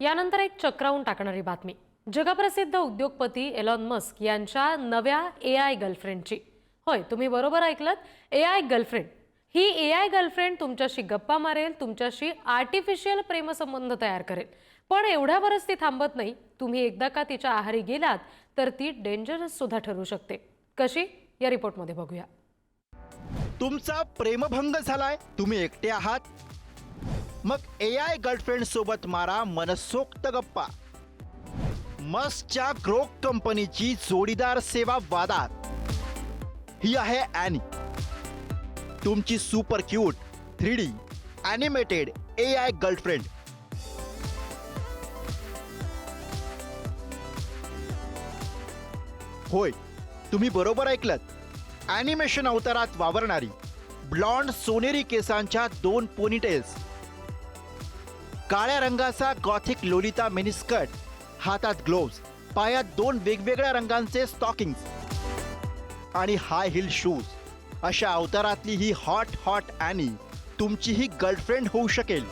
यानंतर एक चक्रावून टाकणारी बातमी. जगप्रसिद्ध उद्योगपती एलॉन मस्क यांच्या नव्या ए आय गर्लफ्रेंडची होय तुम्ही बरोबर ऐकलत. ए आय गर्लफ्रेंड ही ए आय गर्लफ्रेंड तुमच्याशी गप्पा मारेल तुमच्याशी आर्टिफिशियल प्रेमसंबंध तयार करेल. पण एवढ्यावरच ती थांबत नाही. तुम्ही एकदा का तिच्या आहारी गेलात तर ती डेंजरस सुद्धा ठरू शकते. कशी? या रिपोर्टमध्ये बघूया. तुमचा प्रेमभंग झालाय तुम्ही एकटे आहात मग ए आय गर्लफ्रेंड सोबत मारा मनसोक्त गप्पा. मस्कच्या ग्रोक कंपनीची जोडीदार सेवा वादात. ही आहे ॲनी तुमची super cute three D animated A I girlfriend होय तुम्ही बरोबर ऐकलत. ॲनिमेशन अवतारात वावरणारी ब्लॉन्ड सोनेरी केसांच्या दोन पोनीटेल्स काळ्या रंगाचा गॉथिक लोलिता मिनिस्कर्ट हातात ग्लोव्स पायात दोन वेगवेगळ्या रंगांचे स्टॉकिंग्स आणि हाय हिल शूज अशा अवतारातली ही हॉट हॉट ॲनी तुमची ही गर्लफ्रेंड होऊ शकेल.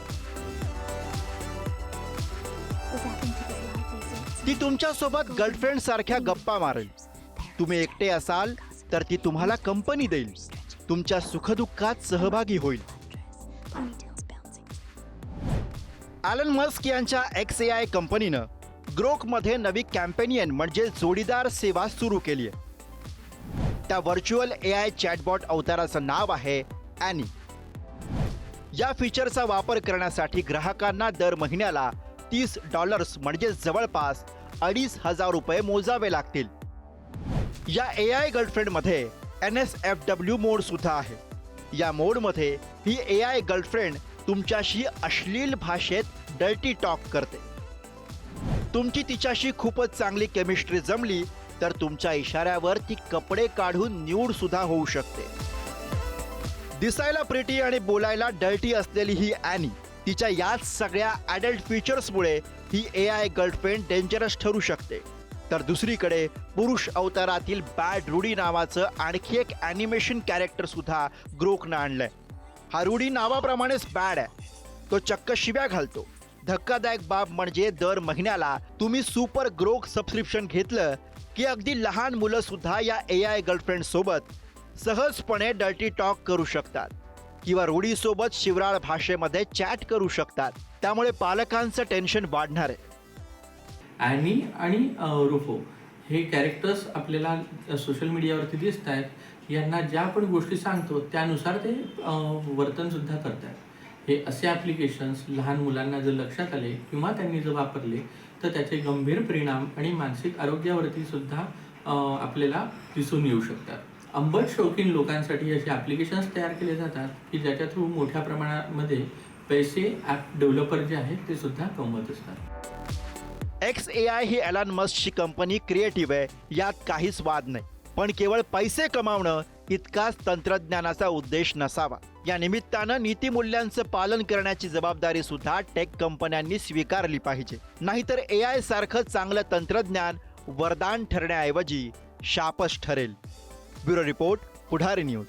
ती तुमच्यासोबत गर्लफ्रेंड सारख्या गप्पा मारेल. तुम्ही एकटे असाल तर ती तुम्हाला कंपनी देईल. तुमच्या सुखदुःखात सहभागी होईल. ॲलन मस्क यांच्या एक्स ए आय कंपनीनं ग्रोकमध्ये नवी कॅम्पेनियन म्हणजे जोडीदार सेवा सुरू केली आहे. त्या व्हर्च्युअल ए आय चॅटबॉट अवताराचं नाव आहे ॲनी या फीचरचा वापर करण्यासाठी ग्राहकांना दर महिन्याला तीस डॉलर्स म्हणजे जवळपास अडीच हजार रुपये मोजावे लागतील. या A I गर्लफ्रेंडमध्ये N S F W mode सुद्धा आहे. या मोडमध्ये ही ए आय गर्लफ्रेंड तुमच्याशी अश्लील भाषेत डर्टी टॉक करते. तुमची तिच्याशी खूपच चांगली केमिस्ट्री जमली तर तुमच्या इशाऱ्यावर ती कपडे काढून न्यूड सुद्धा होऊ शकते. दिसायला प्रिटी आणि बोलायला डल्टी असलेली ही ॲनी तिच्या याच सगळ्या ॲडल्ट फीचर्समुळे ही ए आय गर्लफ्रेंड डेंजरस ठरू शकते. तर दुसरीकडे पुरुष अवतारातील बॅड रुडी नावाचं आणखी एक ॲनिमेशन कॅरेक्टर सुद्धा ग्रोकनं आणलंय. हा रूढी नावाप्रमाणेच बॅड आहे. तो चक्क शिव्या घालतो. धक्कादायक बाब म्हणजे दर महिन्याला तुम्ही सुपर ग्रोक सबस्क्रिप्शन घेतलं की अगदी लहान मुलं सुद्धा या ए आय गर्लफ्रेंड सोबत सहजपणे डर्टी टॉक करू शकतात. किंवा रूढीसोबत शिवराळ भाषेमध्ये चॅट करू शकतात. त्यामुळे पालकांचं टेन्शन वाढणार आहे. आणि आणि रुफो हे कॅरेक्टर्स आपल्याला सोशल मीडियावरती दिसत आहेत. यांना ज्या आपण गोष्टी सांगतो त्यानुसार ते वर्तनसुद्धा करतात. हे असे ॲप्लिकेशन्स लहान मुलांना जर लक्षात आले किंवा त्यांनी जर वापरले तर त्याचे गंभीर परिणाम आणि मानसिक आरोग्यावरती सुद्धा आपल्याला दिसून येऊ शकतात. अंबट शौकीन लोकांसाठी असे ॲप्लिकेशन्स तयार केले जातात की ज्याच्या थ्रू मोठ्या प्रमाणामध्ये पैसे ॲप डेव्हलपर जे आहेत ते सुद्धा कमवत असतात. एक्स ए आय ही एलॉन मस्कची कंपनी क्रिएटिव्ह आहे यात काहीच वाद नाही. पण केवळ पैसे कमावणं इतकाच तंत्रज्ञानाचा उद्देश नसावा. या निमित्तानं नीतिमूल्यांचं पालन करण्याची जबाबदारी सुद्धा टेक कंपन्यांनी स्वीकारली पाहिजे. नाहीतर ए आय सारखं चांगलं तंत्रज्ञान वरदान ठरण्याऐवजी शापच ठरेल. Bureau report Pudhari news.